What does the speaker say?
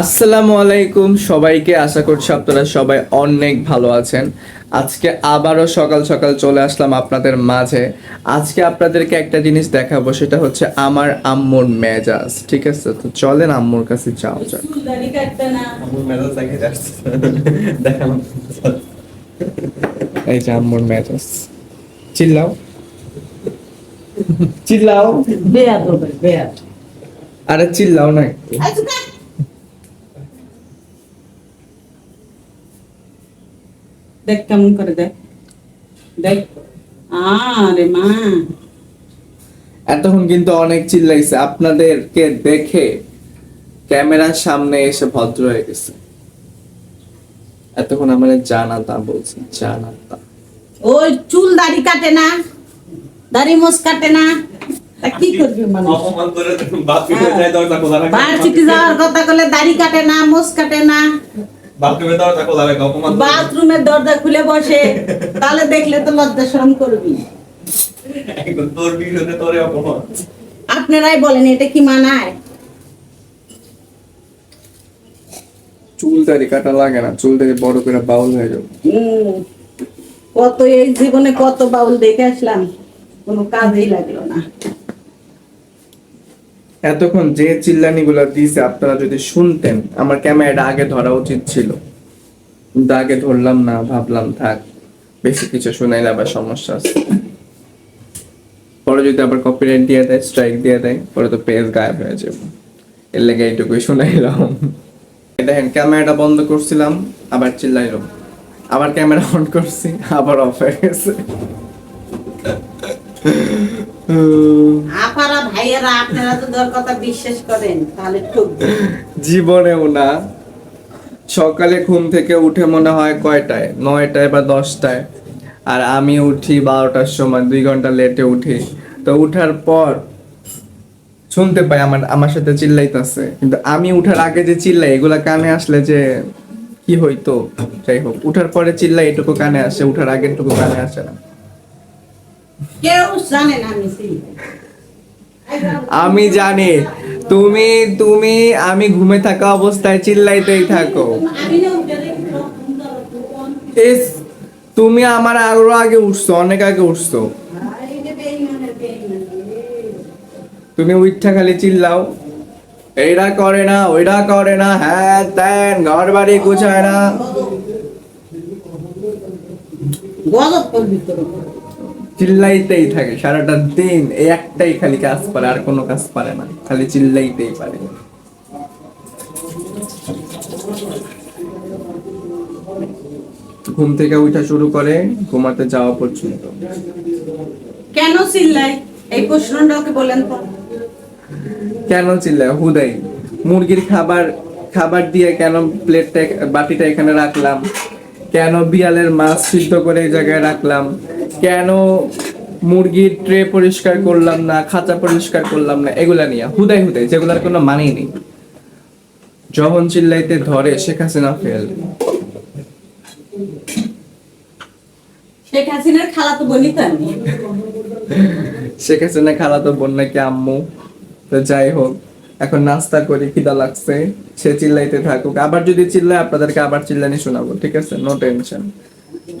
আসসালামু আলাইকুম সবাইকে। আশা করছি আপনারা সবাই অনেক ভালো আছেন। আজকে আবারও সকাল সকাল চলে আসলাম আপনাদের মাঝে। আজকে আপনাদেরকে একটা জিনিস দেখাবো সেটা হচ্ছে আমার আম্মুর মেজাজ। ঠিক আছে? তো চলেন আম্মুর কাছে যাও যাক। এই যে আম্মুর মেজাজ। চিল্লাও। চিল্লাও। আরে চিল্লাও না একটু। দেখ কেমন করে দেখ দেখ আরে মা এতক্ষণ কিন্তু অনেক চিল্লাইছে। আপনাদেরকে দেখে ক্যামেরার সামনে এসে ভদ্র হয়ে গেছে। এতক্ষণ আমাদের জানাতা বলছি জানাতা। ওই চুল দাড়ি কাটে না দাড়ি মোস কাটে না। তা কি করবি মানুষ? অপমান করে বাথরুমে যাই দরজা খোলা রাখে ভার্সিটি যাওয়ার কথা বলে দাড়ি কাটে না মোস কাটে না। বাথরুমে দরজা খোলা রাখে অপমান বাথরুমের দরজা খুলে বসে তাহলে দেখলে তো লজ্জা শরম করবি। একদম তোর বিরুদ্ধে তোরে অপমান। আপনারাই বলেন এটা কি মানায়? চুল দাড়ি কাটা লাগে না চুল দাড়ি বড় করে বাউল হয়ে যাবে। কত এই জীবনে কত বাউল দেখে আসলাম কোনো কাজেই লাগল না। এতক্ষণ যে চিল্লানি গুলো দিয়েছে আপনারা যদি শুনতেন, আমার ক্যামেরাটা আগে ধরা উচিত ছিল। কিন্তু আগে ধরলাম না, ভাবলাম থাক, বেশি কিছু শুনাইলে আবার সমস্যা আছে। পরে যদি আবার কপিরাইট দিয়ে দেয় স্ট্রাইক দিয়ে দেয়, পরে তো পেজ গায়েব হয়ে যাবে। এর লেগে এইটুকুই শুনাইলাম। দেখেন, ক্যামেরাটা বন্ধ করছিলাম, আবার চিল্লাইলাম। আবার ক্যামেরা অন করছি, আবার অফ হয়ে গেছে। আপারা ভাইয়েরা, আপনারা তো দর কথা বিশ্বাস করেন, তাহলে জীবনেও না। সকালে ঘুম থেকে উঠে মনে হয় কয়টায়? নয়টায় বা দশটায়। আর আমি উঠি বারোটার সময়, দুই ঘণ্টা লেটে উঠি। তো উঠার পর শুনতে পাই আমার আমার সাথে চিল্লাইতেছে। কিন্তু আমি উঠার আগে যে চিল্লাই, এগুলা কানে আসলে যে কি হইতো? যাই হোক, উঠার পরে চিল্লাই, এটুকু কানে আসে, উঠার আগে এটুকু কানে আসে না। কেউ জানে না আমি আমি জানি। তুমি তুমি আমি ঘুমে থাকা অবস্থায় চিল্লাইতেই থাকো। তুমি আমার আরও আগে উঠছো অনেক আগে উঠছো। তুমি উঠা খালি চিল্লাও। এইটা করে না ওইটা করে না হ্যাঁ তেন ঘর বাড়ি গুছায় না। গজব করবি তোর। চিল্লাইতেই থাকে সারাটা দিন এই একটাই খালি কাজ পারে আর কোনো কাজ পারে না খালি চিল্লাইতেই পারে। ঘুম থেকে উঠা শুরু করে ঘুমাতে যাওয়া পর্যন্ত। কেন চিল্লাই এই প্রশ্নটা ওকে বলেন তো। কেন চিল্লায়? হুদাই মুরগির খাবার খাবার দিয়ে কেন প্লেটটা বাটিটা এখানে রাখলাম? কেন বিড়ালের মাছ সিদ্ধ করে এই জায়গায় রাখলাম? কেন মুরগির ট্রে পরিষ্কার করলাম না খাঁচা পরিষ্কার করলাম না এগুলা নিয়ে? হুদাই হুদাই যেগুলার কোনো মানেই নেই। যখন চিল্লাইতে ধরে শেখ হাসিনা ফেল শেখ হাসিনার খালা তো বলি তো শেখ হাসিনা খালাতো বোন নাকি আম্মু। তো যাই হোক এখন নাস্তা করি খিদা লাগছে। সে চিল্লাইতে থাকুক। আবার যদি চিল্লায় আপনাদেরকে আবার চিল্লানি শোনাবো ঠিক আছে? No tension